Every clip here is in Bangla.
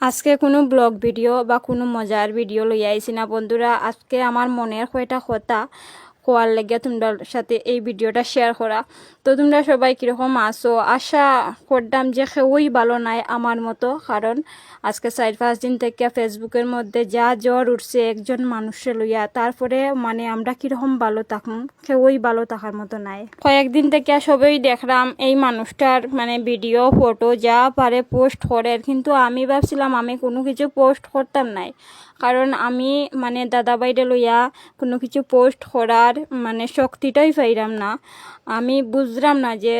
আজকে কোনো ব্লগ ভিডিও বা কোনো মজার ভিডিও লই আইছি না বন্ধুরা? আজকে আমার মনের কয়টা কথা কোয়ার লেগে তোমরা সাথে এই ভিডিওটা শেয়ার করা তো তোমরা সবাই কীরকম আসো আশা করতাম যে কেউই ভালো নাই আমার মতো কারণ আজকে চার পাঁচ দিন থেকে ফেসবুকের মধ্যে যা জ্বর উঠছে একজন মানুষের লইয়া তারপরে মানে আমরা কীরকম ভালো থাকুম কেউই ভালো থাকার মতো নাই। কয়েকদিন থেকে সবই দেখলাম এই মানুষটার মানে ভিডিও ফটো যা পারে পোস্ট করে কিন্তু আমি ভাবছিলাম আমি কোনো কিছু পোস্ট করতাম নাই। কারণ আমি মানে দাদা বাইরে লইয়া কোনো কিছু পোস্ট করার মানে শক্তিটাই পাইরাম না। আমি বুঝলাম না যে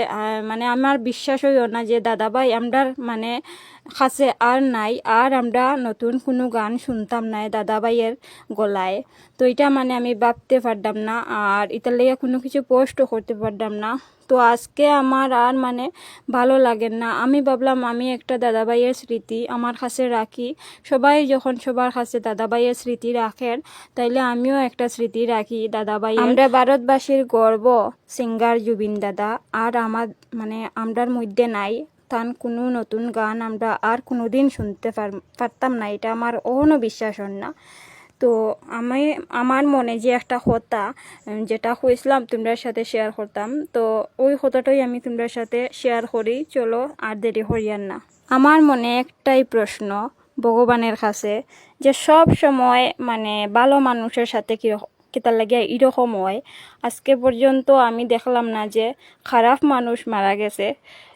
মানে আমার বিশ্বাস হইও না যে, দাদাভাই আমরা মানে কাছে আর নাই, আর আমরা নতুন কোনো গান শুনতাম না দাদাভাইয়ের গলায়। তো এটা মানে আমি ভাবতে পারতাম না, আর এটার কোনো কিছু পোস্টও করতে পারতাম না। তো আজকে আমার আর মানে ভালো লাগে না। আমি ভাবলাম আমি একটা দাদাভাইয়ের স্মৃতি, আমার কাছে রাখি। সবাই যখন সবার কাছে দাদাভাইয়ের স্মৃতি রাখেন, তাইলে আমিও একটা স্মৃতি রাখি দাদাভাই আমরা ভারতবাসীর গর্ব, সিঙ্গার জুবিন দাদা। আর আমার মানে আমরার মধ্যে নাই, তান কোনো নতুন গান আমরা আর কোনো দিন শুনতে পার- পারতাম না। এটা আমার অহনো বিশ্বাস না। তো আমি, আমার মনে যে একটা কথা যেটা হয়েছিলাম, তোমরার সাথে শেয়ার করতাম, তো ওই কথাটাই আমি তোমরার সাথে শেয়ার করি। চলো, আর দেরি হরিয়ান না। আমার মনে একটাই প্রশ্ন ভগবানের কাছে, যে সব সময় মানে ভালো মানুষের সাথে কীরকম কিতার লাগে এরকম হয় আজকে পর্যন্ত আমি দেখলাম না যে খারাপ মানুষ মারা গেছে।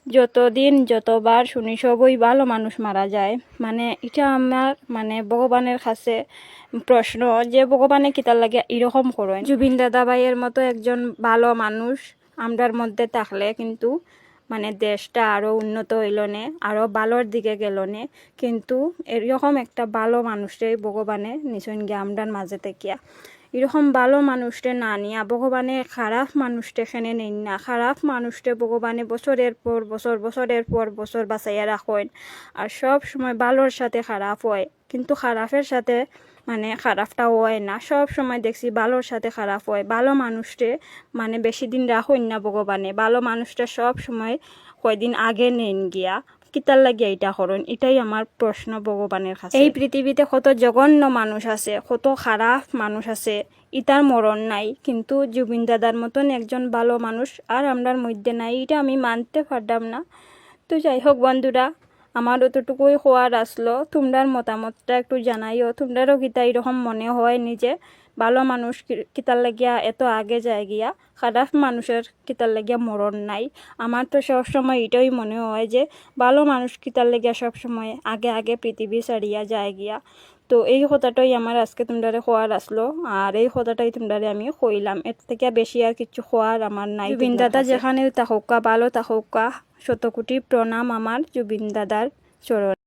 যতদিন যতবার শুনি সবই ভালো মানুষ মারা যায়। মানে এটা আমার মানে ভগবানের কাছে প্রশ্ন যে ভগবানে কিতার লাগে এরকম করেন। জুবিন দাদাভাইয়ের মতো একজন ভালো মানুষ আমরার মধ্যে থাকলে কিন্তু মানে দেশটা আরও উন্নত হইল নে আরও ভালোর দিকে গেল নে। কিন্তু এরকম একটা ভালো মানুষরে ভগবানে নিশ্চয় গিয়ে মাঝে থেকিয়া। এরকম ভালো মানুষটা না নিয়া ভগবানে খারাপ মানুষটা এখানে নেই না। খারাপ মানুষটা ভগবানে বছরের পর বছর, বছরের পর বছর বাঁচাইয়া রাখেন। আর সব সময় ভালোর সাথে খারাপ হয়। কিন্তু খারাপের সাথে মানে খারাপটা হয় না। সব সময় দেখছি ভালোর সাথে খারাপ হয়। ভালো মানুষটে মানে বেশি দিন রাখেন না ভগবানে। ভালো মানুষটা সব সময় কয়দিন আগে নেন গিয়া। কিতার লাগিয়া এটা করুন? এটাই আমার প্রশ্ন ভগবানের কাছে। এই পৃথিবীতে কত জঘন্য মানুষ আছে, কত খারাপ মানুষ আছে, ইতার মরণ নাই। কিন্তু জুবিন দাদার মতন একজন ভালো মানুষ আর আমরার মধ্যে নাই, এটা আমি মানতে পারতাম না। তো যাই হোক বন্ধুরা আমার অতটুকুই হওয়ার আসলো তোমরার মতামতটা একটু জানাইও। তোমরারও গীতা এরকম মনে হয় নিজে। ভালো মানুষ কিতার লাগিয়া এত আগে যায় গিয়া। খারাপ মানুষের কিতার লাগিয়া মরণ নাই। আমার তো সবসময় এটাই মনে হয় যে ভালো মানুষ কিতার লাগিয়া সবসময় আগে আগে পৃথিবী ছাড়িয়া যায় গিয়া। তো এই কথাটাই আমার আজকে তোমরারে খোয়ার আসলো। আর এই কথাটাই তোমরারে আমি কইলাম। এর থেকে বেশি আর কিছু খোয়ার আমার নাই জুবিন দাদা যেখানে তাহকা ভালো তাহকা শতকোটি প্রণাম আমার জুবিন দাদার চরণ।